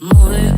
Мої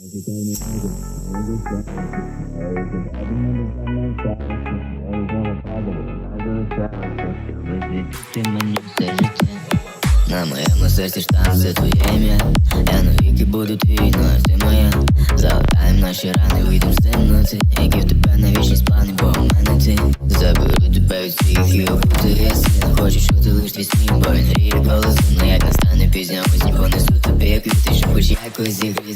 Ти мені все життя на моєму серці штам, це твоє ім'я. Я навіки буду твій, ну а ти моя. Залатаєм наші рани, вийдем з темноти. Які в тебе на вічність плани, бо у мене ти. Заберу тебе від всіх і обути ясни Хочу чути лиш твій бо він голосом Ну як настане пізня осінь, понесу тобі квіти Щоб хоч якось зігріти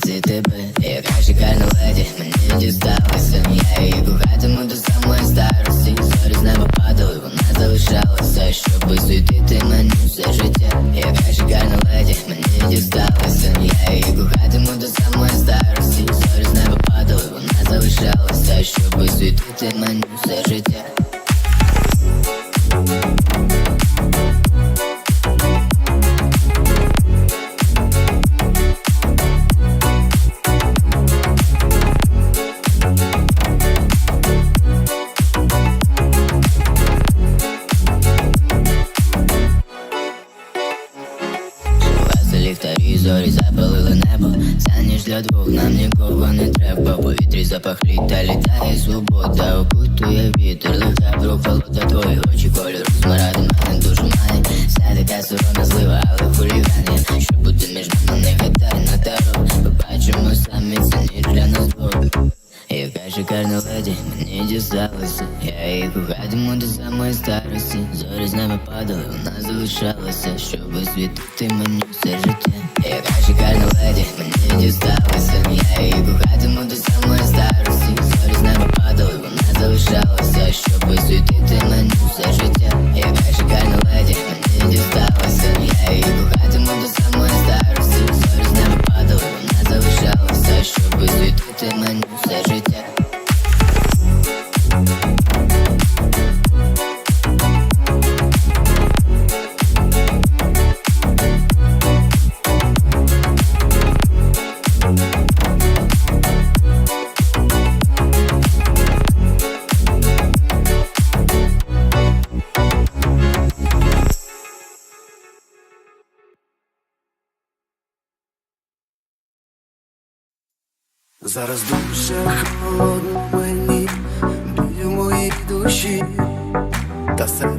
Ліхтарі, зорі запалили небо. Це ніж для двох, нам нікого не треба. Повітрі запах літа, літає свобода. Окутує вітер, лиха прохолода Твої очі. Кольору смаради мене дуже має. Вся така сорона злива, але хулігани Що буде між нами, не гадай на таро. Побачимо самі це ніж для нас двох. Яка шикарна леді, мені дісталася Я її кохатиму до самої старості. Зорі з неба падали, вона залишалася. Щоб освітити мені все життя Яка шикарна леді, мені дісталася Я її кохатиму до самої старості. Зорі з неба падали, вона залишалася Щоб освітити мене все життя. Яка шикарна леді, мені дісталася Зараз дуже холодно мені біля моїй душі, та себе.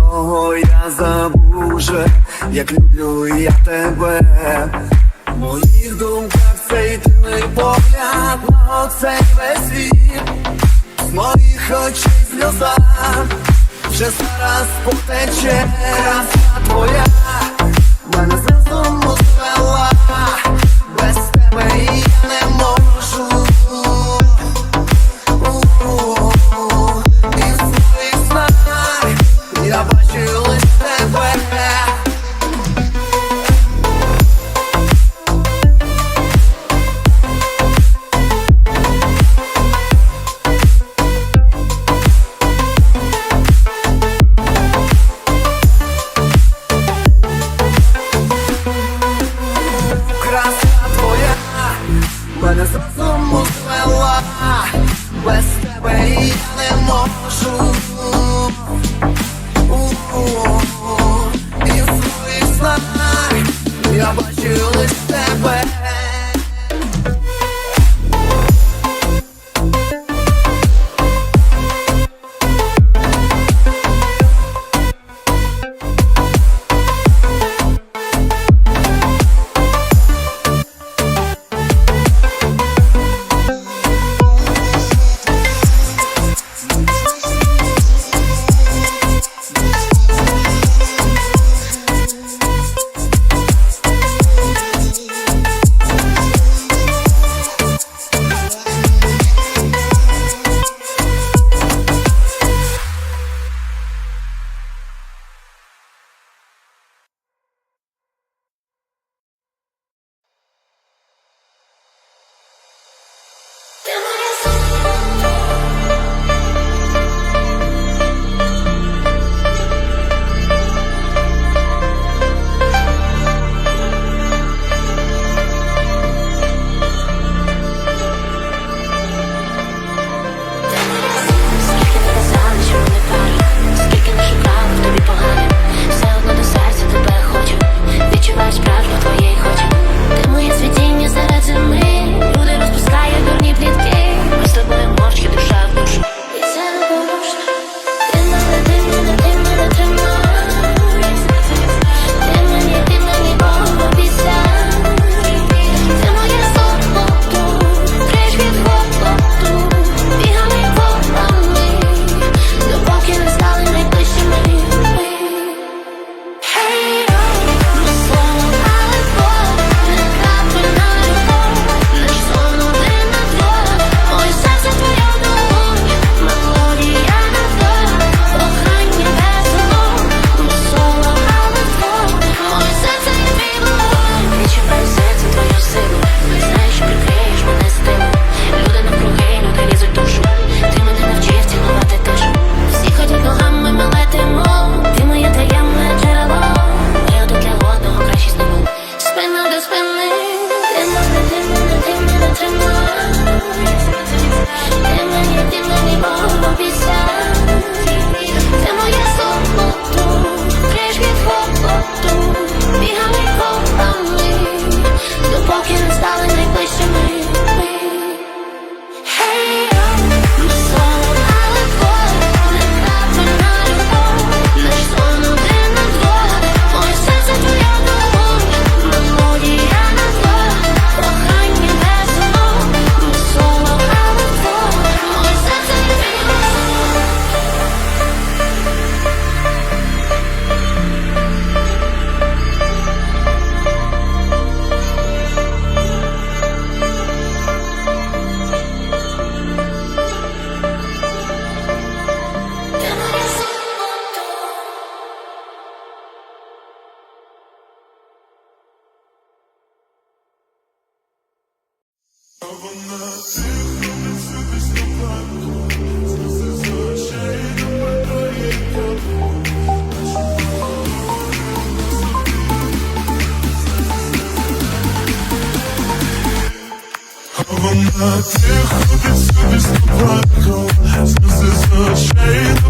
одного я забув як люблю я тебе. В моїх думках цей тимний погляд на оцей весь світ, з моїх очей сльоза вже зараз потече. Краса твоя, мене зразу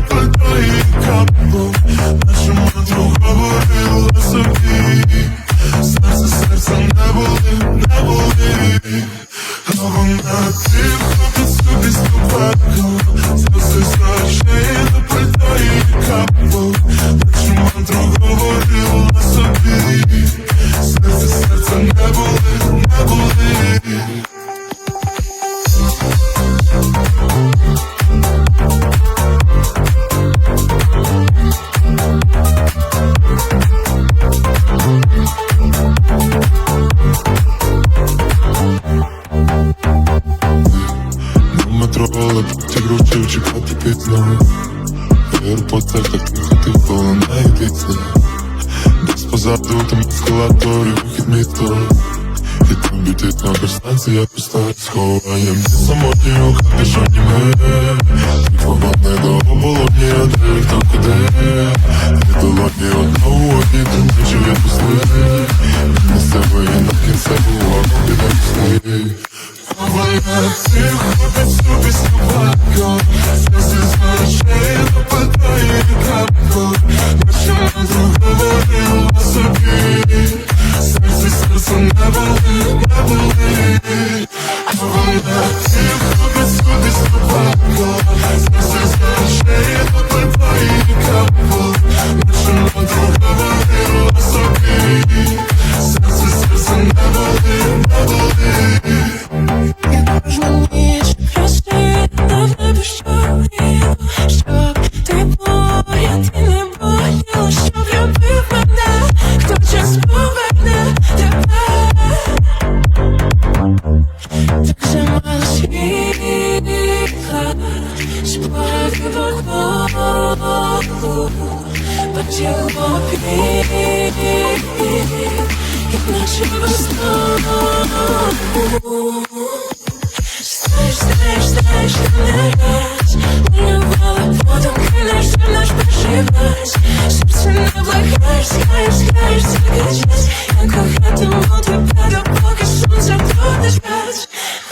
Пальто і капку говорила собі Серце, серце не були, не А Сльози чекати пізно Аеропортах так тихо, тихо, лунає піця Десь позаду там ескалатор вихід місто І там бітить на станція пуста Сховаєм ті самотні у хаті, що німе Твого не до оболоні, а де хто куди. І долоні одного одні, тим ночі я пустий Серце, серце не були, не були спати по колу, потекло пів, і наче весною. Знаєш, знаєш, знаєш, ти не раз Минувала подумки, наш дім, наш перший раз Серце не благаєш, скаєш, скаєш, тільки час Я кохатиму тебе,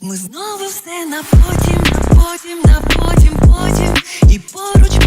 Ми знову все на потім, на потім, на потім, потім. І поруч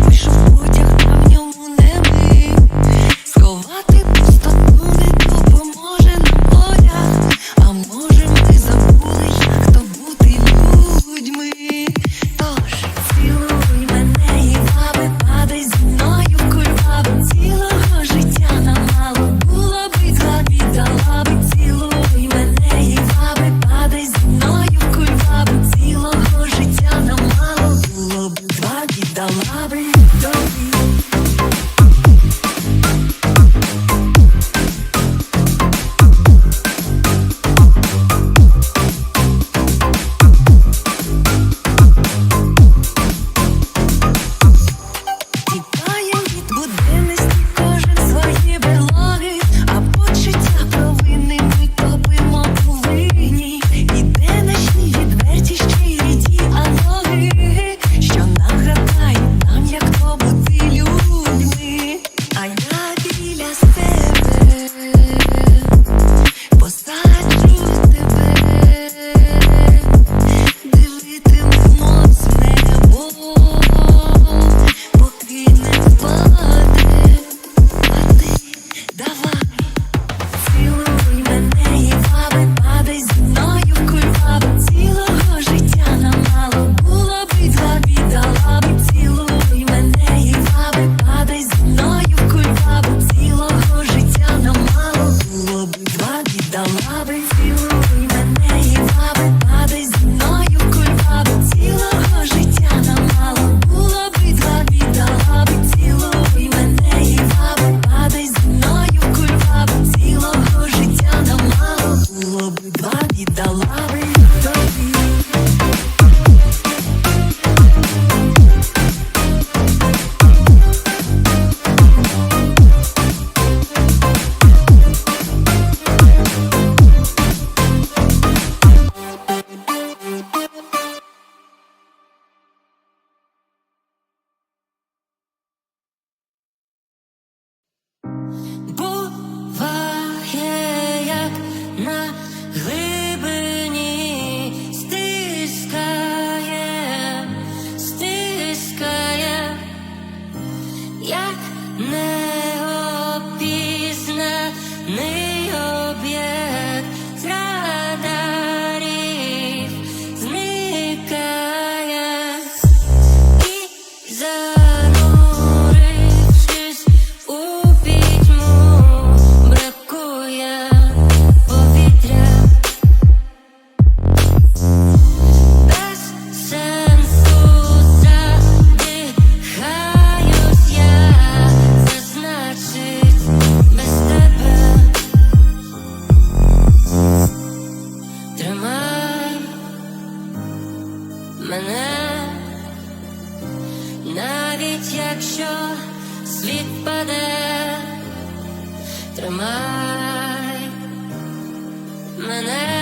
мене, навіть якщо світ паде, тримай мене.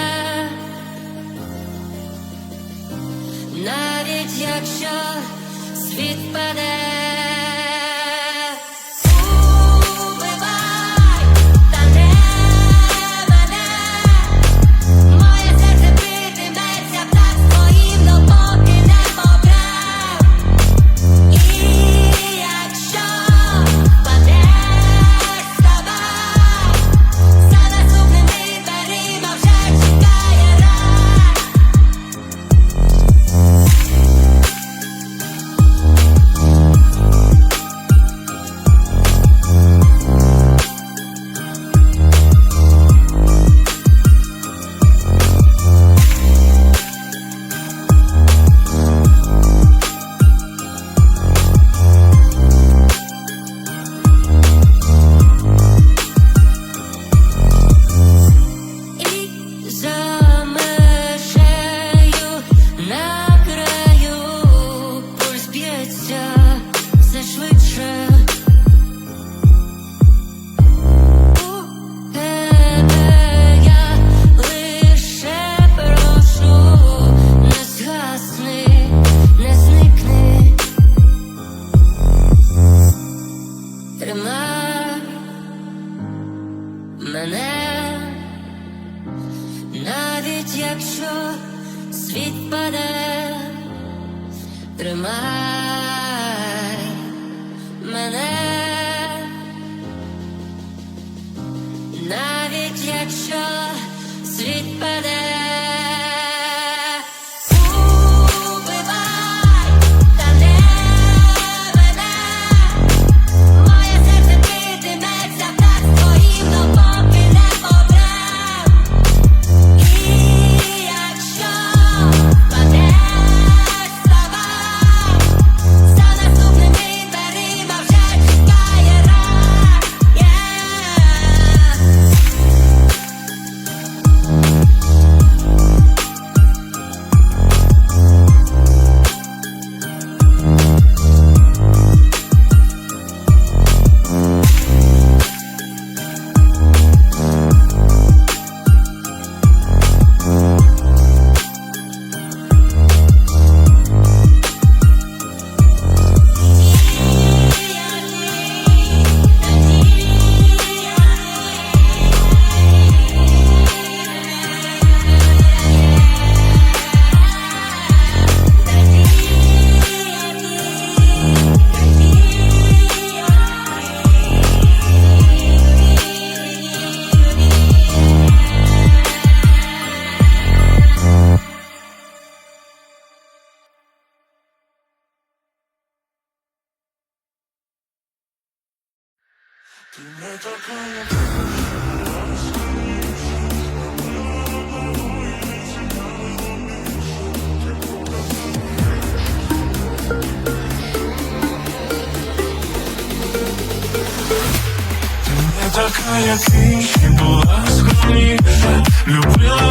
Була скромніша Любила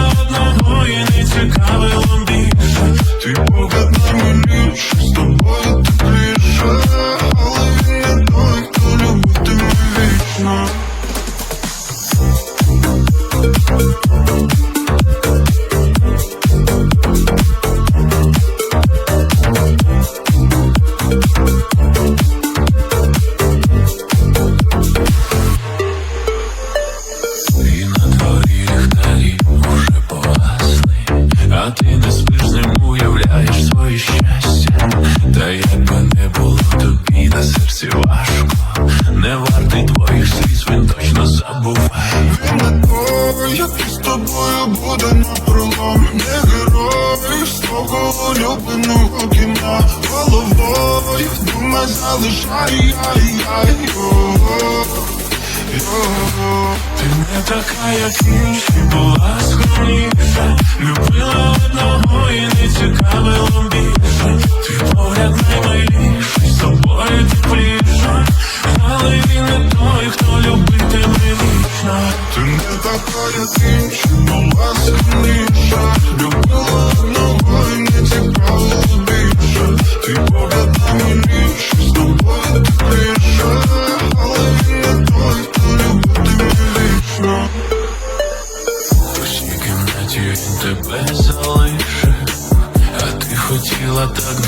точно забуває. Він з тобою буде напролом, не герой свого улюбленого кіна. Головою, дума залишай, яй, яй, ти не така, як інші, була скромніша Любила одного і не цікавило більше. Твій погляд наймиліший, з тобою тепліше Але він не той, хто любитиме вічно Ти не така, як інші, була скромніша Любила одного і не цікавило більше. Твій погляд наймиліший, з тобою до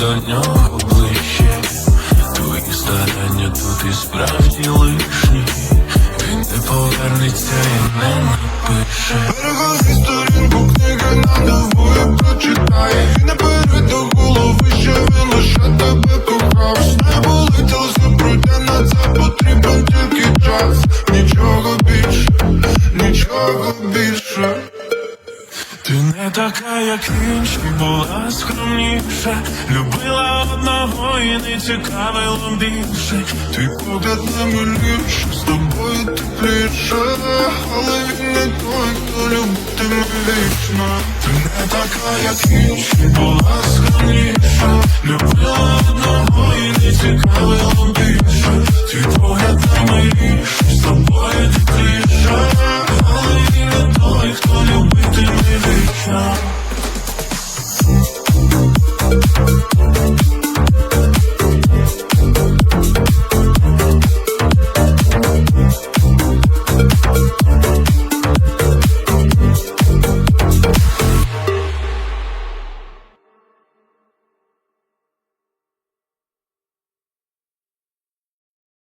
sueño кавелом дышит Ты под нами лишь, с тобой тепліше. Але він не той, хто любитиме вічно. Ти не така, як інші, була схильніша Любила одного і не цікавило більше. Ти погляд на миліше, з тобою тепліше.